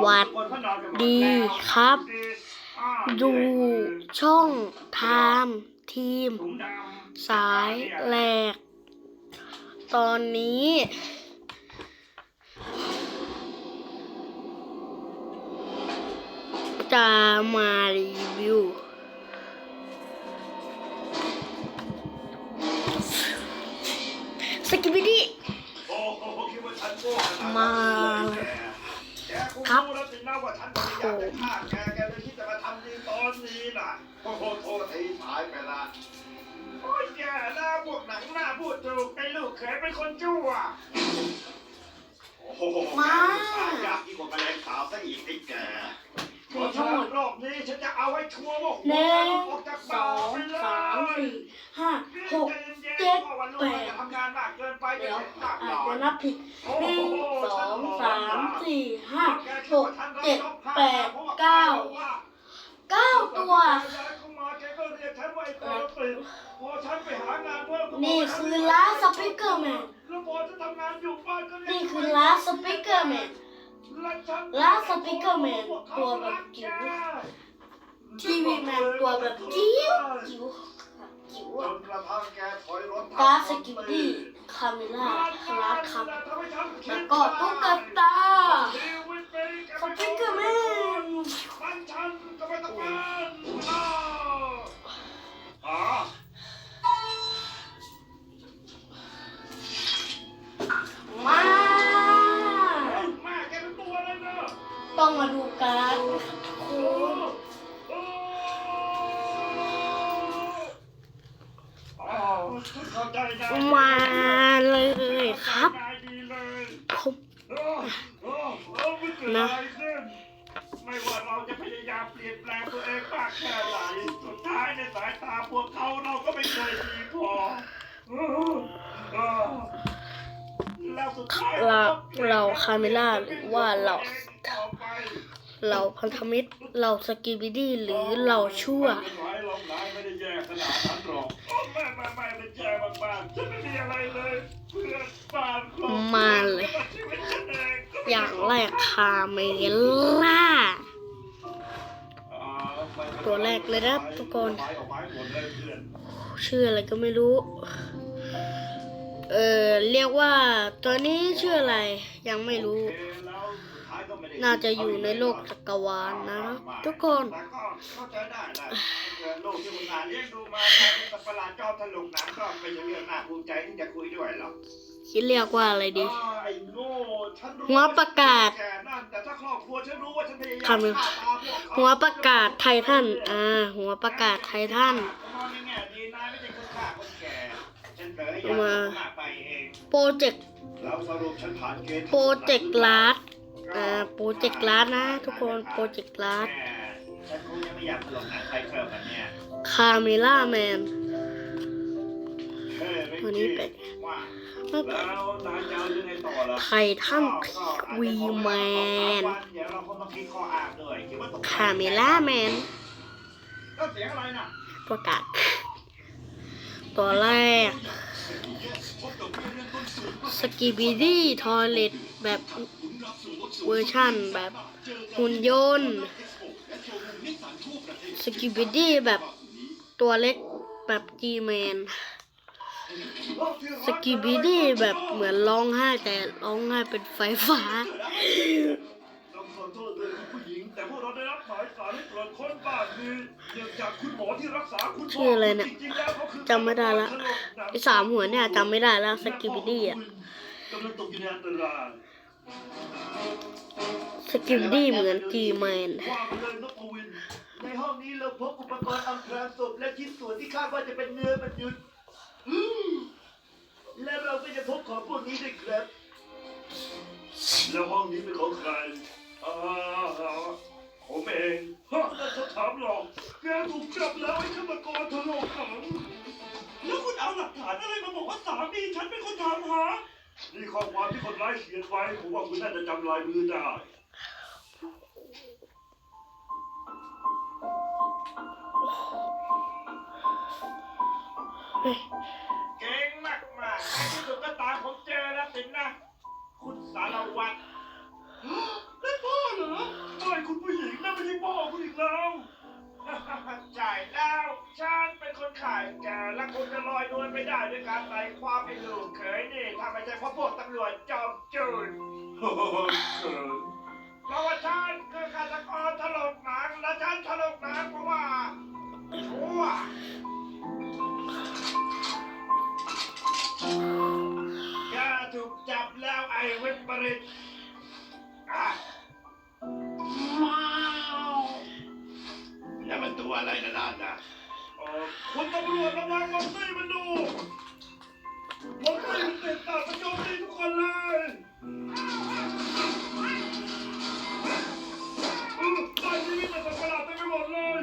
หวัดดีครับ ดูช่องไทม์ทีม สายแหลก ตอนนี้ จะมารีวิวสกิบิดี้ อ้โหแกแกเลยคิดจะมาทำดีตอนนี้น่ะโอ้โหโทษทีสายไปละโอ้ยแย่แล้วพวกหนังหน้าพูดถูกไอ้ลูกเขยเป็นคนชั่วโอ้โหมาสายยากยิ่งกว่าแมลงสาบซะอีกไอ้แกเพราะฉะนั้นรอบนี้ฉันจะเอาไว้ชัวร์ว่าหนึ่งออกจากสบ้าอนงไปเลยสามสี่ห้าหก เจ็ดแปดเดี๋ยวอาจจะนับผิดหนึ่งสองสามสี่ห้าหกเจ็ดแปดเก้าเก้าตัว นี่คือล้าสปิเกอร์แมนนี่คือล้าสปิเกอร์แมนล้าสปิเกอร์แมนตัวแบบจิ๋วทีวีแมนตัวแบบจิ๋วจิ๋ว วจอะนกระทั่งแกถอยรถกาสกิบดี้คาเมล่าคลาสครับ แล้วก็ตุ๊กตาสปิเกอร์แมนมันฉันก็ไม่ต้องการอ้าวอ๋อมาแม่แกเป็นตัวอะไรเนอะต้องมาดูการ มาเลยครับผมโอ้โอ้โอ้ไม่เกิดอะไม่ว่าเราจะพยายามเปลี่ยนแปลงตัวเองมากแค่ไหนสุดท้ายในสายตาพวกเขาเราก็ไม่เคยดีพอเออเออแล้วสุดท้าเราเราคาเมล่าหรือว่าเราเราพันธมิตรเราสกิบิดี้หรือเราชั่ว ไม่เป็นไรหรอกนายไม่ได้แย่ขนาดนั้นหรอกม่ไม่แย่มากๆฉันไม่มีอะไรเลยเพื่อนบ้านครอบครัวมาเลย ชีวิตฉันเองก็ไม่อย่างแรกคาเมล่าตัวแรกเลยนะทุกคนชื่ออะไรก็ไม่รู้ เออเรียกว่าตัวนี้ชื่ออะไรยังไม่รู้ น่าจะอยู่ในโลกจักรวาลนะ ทุกคนแต่ก็เข้าใจได้แหละเกิดโลกที่คุณอ่านเลี้ยงดูมาใครเป็นสัตว์ประหลาดจอมถลุงหนังก็เป็นเรื่องน่าภูมิใจที่จะคุยด้วยหรอกคิดเรียกว่าอะไรดีอ้าวไอ้โง่ฉันรู้หัวประกาศแกนั่นแต่ถ้าครอบครัวฉันรู้ว่าฉันพยายามทำไงฆ่าตาพวกเขาหัวประกาศไททันอ่า หัวประกาศไททันมองในแง่ดีนายไม่ใช่คนฆ่าคนแก่ฉันเผลออยากมามากไปเองโปรเจกต์แล้วสรุปฉันผ่านเกณฑ์โปรเจกต์ลาสอ่า โปรเจกต์ลาสนะ ทุกคนโปรเจกต์ลาสแม่ฉันคงยังไม่อยากถลกหนังใครเพิ่มกันเนี่ยคาเมล่าแมนเฮ้ยไม่ตัวนี้เป็นว่าไม่เป็นแล้วนายจะเอายังไงต่อล่ะไททันวีแมนเดี๋ยวเราคงต้องคิดข้ออ้างด้วยคิดว่าตกคาเมล่าแมนก็เสียงอะไรน่ะประกาศตัวแรกสกิบิดี้ทอเลตแบบ เวอร์ชั่นแบบหุ่นยนต์สกิบิดี้แบบตัวเล็กแบบจีแมนสกิบิดี้แบบเหมือนร้องไห้แต่ร้องไห้เป็นไฟฟ้าชื่ออะไรเนี่ยจำไม่ได้ละไอ้สามหัวเนี่ยจำไม่ได้ล้วสกิบิดี้อะ กำลังตกอยู่ในอันตรายสกิบิดี้เหมือนจีแมนว่าไปเลยนพวิน ในห้องนี้เราพบอุปกรณ์อำพรางศพและชิ้นส่วนที่คาดว่าจะเป็นเนื้อมนุษย์อืมและเราก็จะพบของพวกนี้ด้วยครับ แล้วห้องนี้เป็นของใครอ่าผมเองฮะนั่นเขาถามหรอกแกถูกจับแล้วไอ้ฆาตกรทะโลกขังแล้วคุณเอาหลักฐานอะไรมาบอกว่าสามีฉันเป็นคนทำฮะ นี่ข้อความที่คนร้ายเขียนไว้ผมว่าคุณน่าจะจำลายมือได้ เก่งมากมากที่สุดก็ตามผมเจอแล้วสินนะ คุณสารวัตรนั่นพ่อเหรอไม่คุณผู้หญิงนั่นไม่ใช่พ่อคุณอีกแล้ว จ่ายแล้ว ฉันเป็นคนขายแกและคุณจะลอยนวลไม่ได้ด้วยการไต่ความเป็นลูกเขยนี่ถ้าไม่ใช่เพราะพวกตำรวจจอมจูนโอ้โหเขินเพราะว่าฉันคือฆาตกรถลกหนังและฉันถลกหนังเพราะว่าชั่วแกถูกจับแล้วไอ้วิปริตอะว้าวแล้วมันตัวอะไรนะนั่นนะ คุณตำรวจระวังมันสิมันดูมันสิมันติดตามมันโจมตีทุกคนเลยอือตายชีวิตแต่สัตว์ประหลาดเต็มไปหมดเลย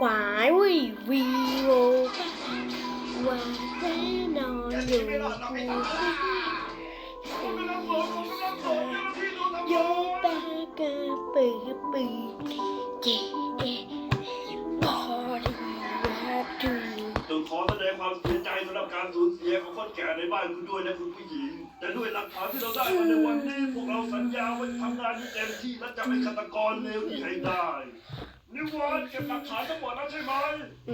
หวายเวิวีโววาแน่นอนแกอหนียู่ไม่รอดเราไม่ทำอะไรผมไม่รับสนผมไม่รับสนเจ้าหน้าที่โดนทำโยร้าย แก่ในบ้านคุณด้วยนะคุณผู้หญิง แต่ด้วยหลักฐานที่เราได้มาในวันนี้ พวกเราสัญญาว่าจะทำงานที่เต็มที่และจะเป็นฆาตกรเลวที่ให้ได้ นิวันเก็บหลักฐานทั้งหมดแล้วใช่ไหม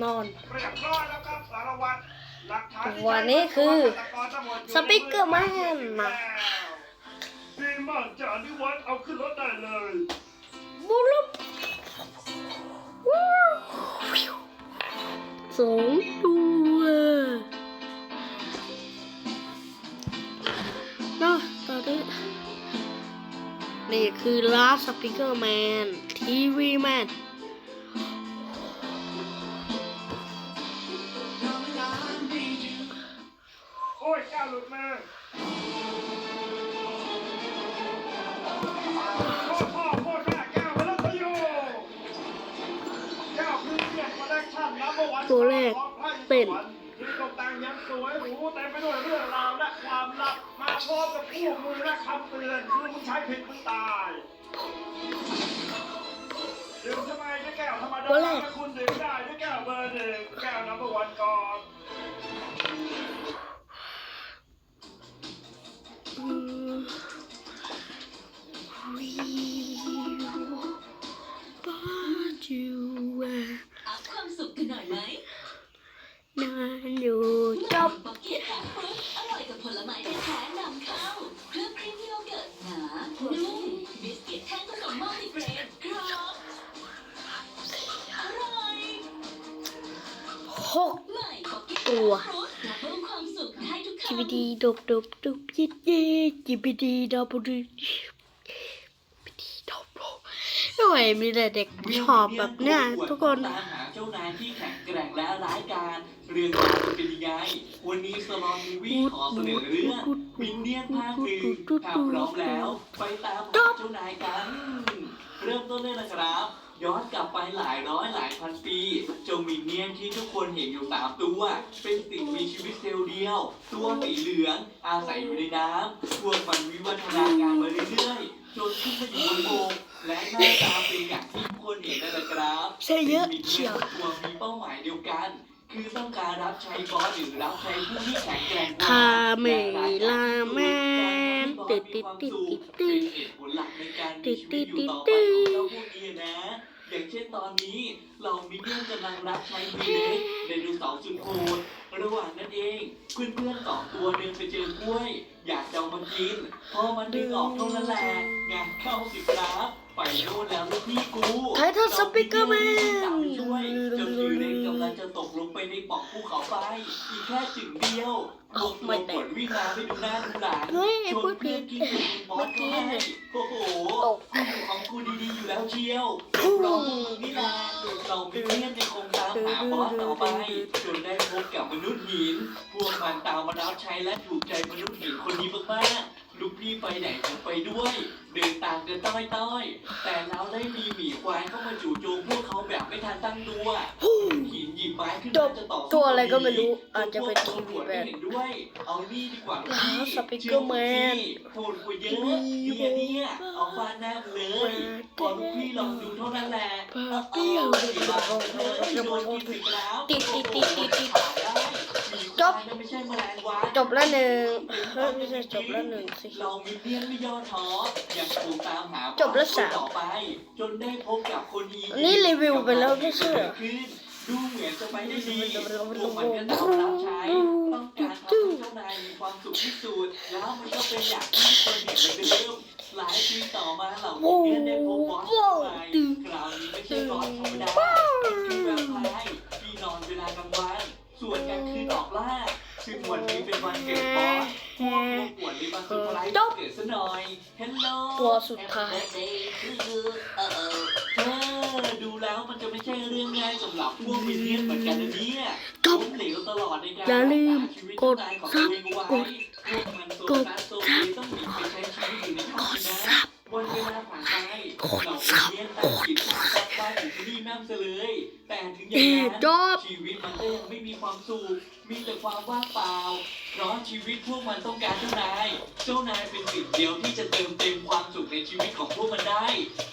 นอน เรียบร้อยแล้วครับสารวัตรหลักฐานที่วันนี้คือฆาตกรทั้งหมดยู่สปิกเกอร์แมนในมือแล้วดีมากจ้านิวันเอาขึ้นรถได้เลย บุลุบว้าวสองตัว นี่คือลาสปิเกอร์แมนทีวีแมนโอ้ยก้าวหลุดมาพ่อพ่อพ่อแม่ก้าวมาแล้วทโยก้าวคือเกียรติมาได้ชั่นนับวันตัวแรกเป็นที่ ตกแต่งยังสวยหรูเต็มไปด้วยเรื่องราวและความลับมาพร้อมกับคู่มือและคำเตือนคือมึงใช้ผิดมึงตายดื่มทำไมด้วยแก้วธรรมดาแรกถ้าคุณดื่มได้ด้วยแก้วเบอร์หนึ่งแก้วน้ำประวันก่อน หกใหม่บักเก็ตตัวฟรุตดับเบิลความสุขให้ทุกจีคำบีดีดบดบดบยิดเย่จีบีดีดับดีบีดีดับดบทำไมมีแต่เด็กชอบแบบเนี้ยทุกคนตามหาเจ้านายที่แข็งแกร่งและร้ายกาจเรื่องราวจะเป็นยังไงวันนี้สลอนมูวี่ขอเสนอเรื่องมินเนี่ยนภาคหนึ่งถ้าพร้อมแล้ว ไปตามหาเจ้านายกัน เริ่มต้นเลยนะครับ ย้อนกลับไปหลายร้อยหลายพันปีเจ้ามินเนี่ยนที่ทุกคนเห็นอยู่สามตัว เป็นสิ่งมีชีวิตเซลล์เดียว ตัวสีเหลืองอาศัยอยู่ในน้ำพวกมันวิวัฒนาการมาเรื่อยๆจนขึ้นมาอยู่บนบกและหน้าตาเป็นอย่างที่ทุกคนเห็นนั่นแหละครับใช่เยอะมีเชียวตัวมีเป้าหมายเดียวกัน คือต้องการรับใช้บอสหรือรับใช้ผู้ที่แข็งแกร่งกว่าคาเมลาแมนติดติดติดติดติเป็นดเหตุผลหลักในการติมีดชีติวิดตอยู่ติดต่อไปของเจ้าพวกนี้นะอย่างเช่นตอนนี้เรามิเนียนกำลังรับใช้วีเล็กในดูเสาร์สุดโหดระหว่างนั้นเองเพื่อนๆสองตัวเดินไปเจอกล้วย อยากจะเอามากินพอมันดึงออกเท่านั้นแหละงานเข้าสิครับ ไปโน่นแล้วลูกพี่กูไททันสปิเกอร์แมนช่วยจนยูเรนกำลังจะตกลงไปในปล่องภูเขาไฟอีกแค่จึงเดียวเอ้าไม่แตกกดวิ่งมาไม่ดูหน้าดูหลังเฮ้ยชพูวนดผิเพื่อดนกินขนมบอสเขาให้โอ้โหตกอยู่ของกูดีๆอยู่แล้วเชียวรอพวกมึงนี่แหละเราไม่เลี่ยนยังคงตามหาบอสต่อไปจนได้พบกับมนุษย์หิน พวกมันตามมารับใช้และถูกใจมนุษย์หินคนนี้มากๆ ลูกพี่ไปไหนผมไปด้วย เดินตามกันต้อยต้อยๆแต่แล้วได้มีหมีควายเข้ามาจู่โจมพวกเขาแบบไม่ทันตั้งตัวหินหยิบไม้ขึ้นมาจะต่อสู้ตัวอะไรก็ไม่รู้อาจจะเป็นทีวีพวกแบไม่บเห็นด้วยเอานี่ดีกว่าลูกว้าวพี่สปิเกอร์แมนพูดคุยเยอะเนี่ยเนี่ยเอาฟาดหน้ามึงเลยพอลูกพี่ลองดูเท่านั้นแหละปาเปี้ยวโดนกินสิครับติดติดติดติดติดขาได้มี จบไม่ใช่แมลงวันจบละหนึ่งเฮ้ยไม่ใช่จบละหนึ่งสิเรามีเพียงไม่ย่อท้อยังคงตามหาจบละสามต่อไป จนได้พบกับคนดีอันนี้รีวิวไปแล้วไม่ใช่เหรอขึ้นดูเหมือนจะไปได้ดีพวกมันก็ตามรับใช้ต้องการทำให้เจ้านายมีความสุขที่สุดแล้วมันก็เป็นอย่างที่คนเห็นเหมือนเดิมหลายปีต่อมาเหล่ามินเนี่ยนได้พบบอสใหม่คราวนี้ไม่ใช่บอสธรรมดา ซึ่งวันนี้เป็นวันเกิดบอสพวกพวกปวดในวันสุดท้ายวันเกิดซะหน่อย Hello ตัวสุดท้ายคือเออเออดูแล้วมันจะไม่ใช่เรื่องง่ายสำหรับพวกมินเนี่ยนเหมือนกันนะเนี่ยจบล้มเหลวตลอดในการอย่าลืมรักษชีวิตกดเจ้านายของซัตัวบเองไว้กดพวกมันโซกดนัสโซซัเซบ ซะเลย แต่ถึงอย่างนั้นจบ ชีวิตมันก็ยังไม่มีความสุข มีแต่ความว่างเปล่า เพราะชีวิตพวกมันต้องการเจ้านาย เจ้านายเป็นสิ่งเดียวที่จะเติมเต็มความสุขในชีวิตของพวกมันได้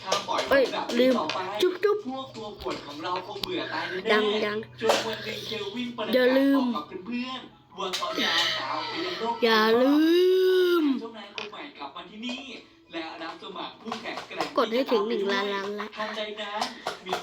ถ้าปล่อยเอ้มันยแบบลืนี้มต่อไป จุ๊บจุ๊บ พวกตัวปวดของเราคงเบื่อตายแน่ยังๆยังจนวันหนึ่งเคลวินประอย่ากาศลืบมอกกับเพื่อนๆว่าเขาจะเอาสาวไปยังโลกอย่าลืม เจ้านายคนใหม่กลับมาที่นี่ และรับสมัครผู้แข่งแกร่งกดให้ถึงหนึ่งล้านล้านละ ทันใดนั้นมี